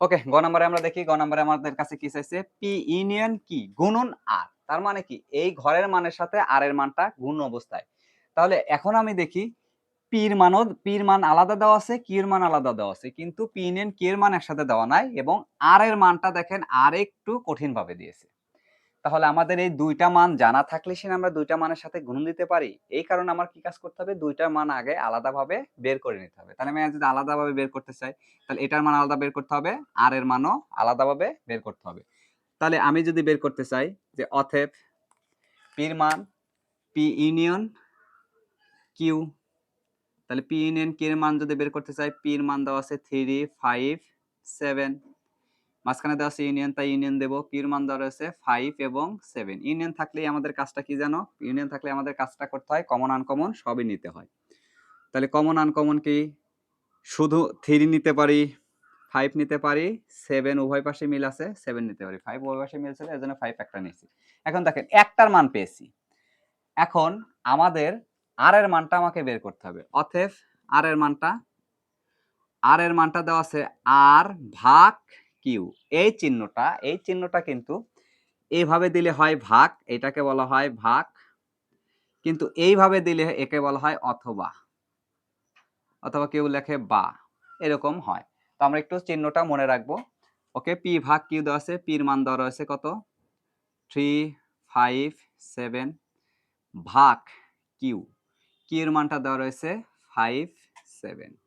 ওকে গ নম্বরে আমরা দেখি, গ নম্বরে আমাদের কাছে কি চাইছে? পি ইউনিয়ন কি? গুণন আর তার মানে কি? এই ঘরের মানের সাথে আর এর মানটা গুণ অবস্থায়। তাহলে এখন আমি দেখি পির মানও পির মান আলাদা দেওয়া আছে কির মান আলাদা দেওয়া আছে। কিন্তু পি ইউনিয়ন কি এর মান একসাথে দেওয়া নাই এবং আর এর মানটা দেখেন আর একটু কঠিন ভাবে দিয়েছে। তাহলে আমাদের এই দুইটা মান জানা থাকলে সে আমরা দুইটা মানের সাথে গুণ দিতে পারি। এই কারণে আমার কি কাজ করতে হবে? দুইটার মান আগে আলাদাভাবে বের করে নিতে হবে। তাহলে আমি যদি আলাদাভাবে বের করতে চাই, তাহলে এটার মান আলাদা বের করতে হবে, আর এর মানও আলাদাভাবে বের করতে হবে। তাহলে আমি যদি বের করতে চাই যে অথেব পির মান পি ইউনিয়ন কিউ, তাহলে পি ইউনিয়ন কির মান যদি বের করতে চাই, পির মান দেওয়া আছে থ্রি, ফাইভ, সেভেন মাঝখানে দেওয়া আছে ইউনিয়ন তাই ইউনিয়ন দেবো। কির মান দেওয়া রয়েছে ফাইভ এবং সেভেন ইউনিয়ন থাকলেই আমাদের কাজটা কি জানো? ইউনিয়ন থাকলে আমাদের কাজটা করতে হয় কমন আনকমন সবই নিতে হয়। তাহলে কমন আনকমন কি? শুধু থ্রি নিতে পারি ফাইভ নিতে পারি সেভেন উভয় পাশে মিল আছে সেভেন নিতে পারি ফাইভ উভয় পাশে মিল ছিল এই জন্য ফাইভ একটা নিয়েছি। এখন দেখেন, একটার মান পেয়েছি। এখন আমাদের আর এর মানটা আমাকে বের করতে হবে। অথেব আর এর মানটা আর এর মানটা দেওয়া আছে আর ভাগ কিউ। এই চিহ্নটা এই চিহ্নটা কিন্তু এইভাবে দিলে হয় ভাগ, এটাকে বলা হয় ভাগ। কিন্তু এইভাবে দিলে একে বলা হয় অথবা। অথবা কেউ লেখে বা। এরকম হয়। তো আমরা একটু চিহ্নটা মনে রাখব। ওকে, পি ভাগ কিউ দেওয়া আছে, পির মান দেওয়া রয়েছে কত? থ্রি, ফাইভ, সেভেন ভাগ কিউ। কিউর মানটা দেওয়া রয়েছে ফাইভ, সেভেন।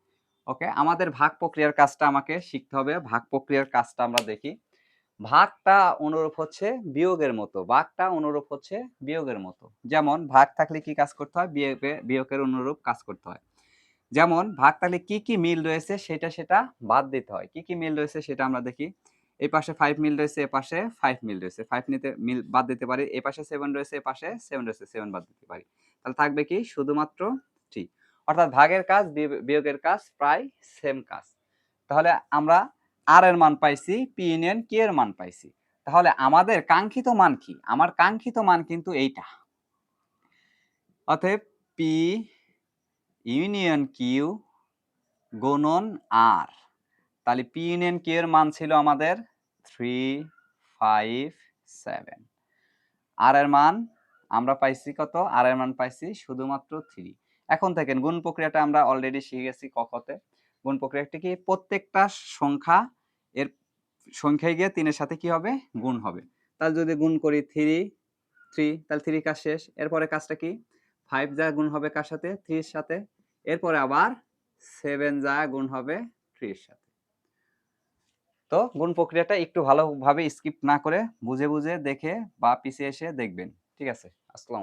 ওকে? আমাদের ভাগ প্রক্রিয়ার কাজটা আমাকে শিখতে হবে। ভাগ প্রক্রিয়ার কাজটা আমরা দেখি। ভাগটা অনুরূপ হচ্ছে বিয়োগের মতো। ভাগটা অনুরূপ হচ্ছে বিয়োগের মতো। যেমন, ভাগ থাকলে কি কাজ করতে হয়? বিয়োগে, বিয়োগের অনুরূপ কাজ করতে হয়। যেমন, ভাগ থাকলে কি কি মিল রয়েছে সেটা সেটা বাদ দিতে হয়। কি কি মিল রয়েছে সেটা আমরা দেখি। এই পাশে ফাইভ মিল রয়েছে, এ পাশে ফাইভ মিল রয়েছে। ফাইভ নিতে মিল বাদ দিতে পারি। এ পাশে সেভেন রয়েছে, এ পাশে সেভেন রয়েছে সেভেন বাদ দিতে পারি। তাহলে থাকবে কি? শুধুমাত্র অর্থাৎ ভাগের কাজ বিয়োগের কাজ প্রায় সেম কাজ। তাহলে আমরা আর এর মান পাইছি পি ইউনিয়ন কি এর মান পাইছি। তাহলে আমাদের কাঙ্ক্ষিত মান কি? আমার কাঙ্ক্ষিত মান কিন্তু এইটা। অতএব পি ইউনিয়ন কিউ গুণন আর তাহলে পি ইউনিয়ন কিউ এর মান ছিল আমাদের থ্রি ফাইভ সেভেন আর এর মান আমরা পাইছি কত? আর এর মান পাইছি শুধুমাত্র থ্রি এখন দেখেন, গুণ প্রক্রিয়াটা আমরা অলরেডি শিখে গেছি কখতে গুণ প্রক্রিয়াটি কি? প্রত্যেকটা সংখ্যা, এর সংখ্যায় গিয়ে তিনের সাথে কি হবে? গুণ হবে। তাহলে যদি গুণ করি থ্রি থ্রি তাহলে থ্রি কাজ শেষ। এরপরে কাজটা কি? ফাইভ যা গুণ হবে কার সাথে? থ্রির সাথে। এরপরে আবার সেভেন যা গুণ হবে থ্রির সাথে। তো গুণ প্রক্রিয়াটা একটু ভালোভাবে স্কিপ না করে বুঝে বুঝে দেখে বা পিছিয়ে এসে দেখবেন। ঠিক আছে? আসসালাম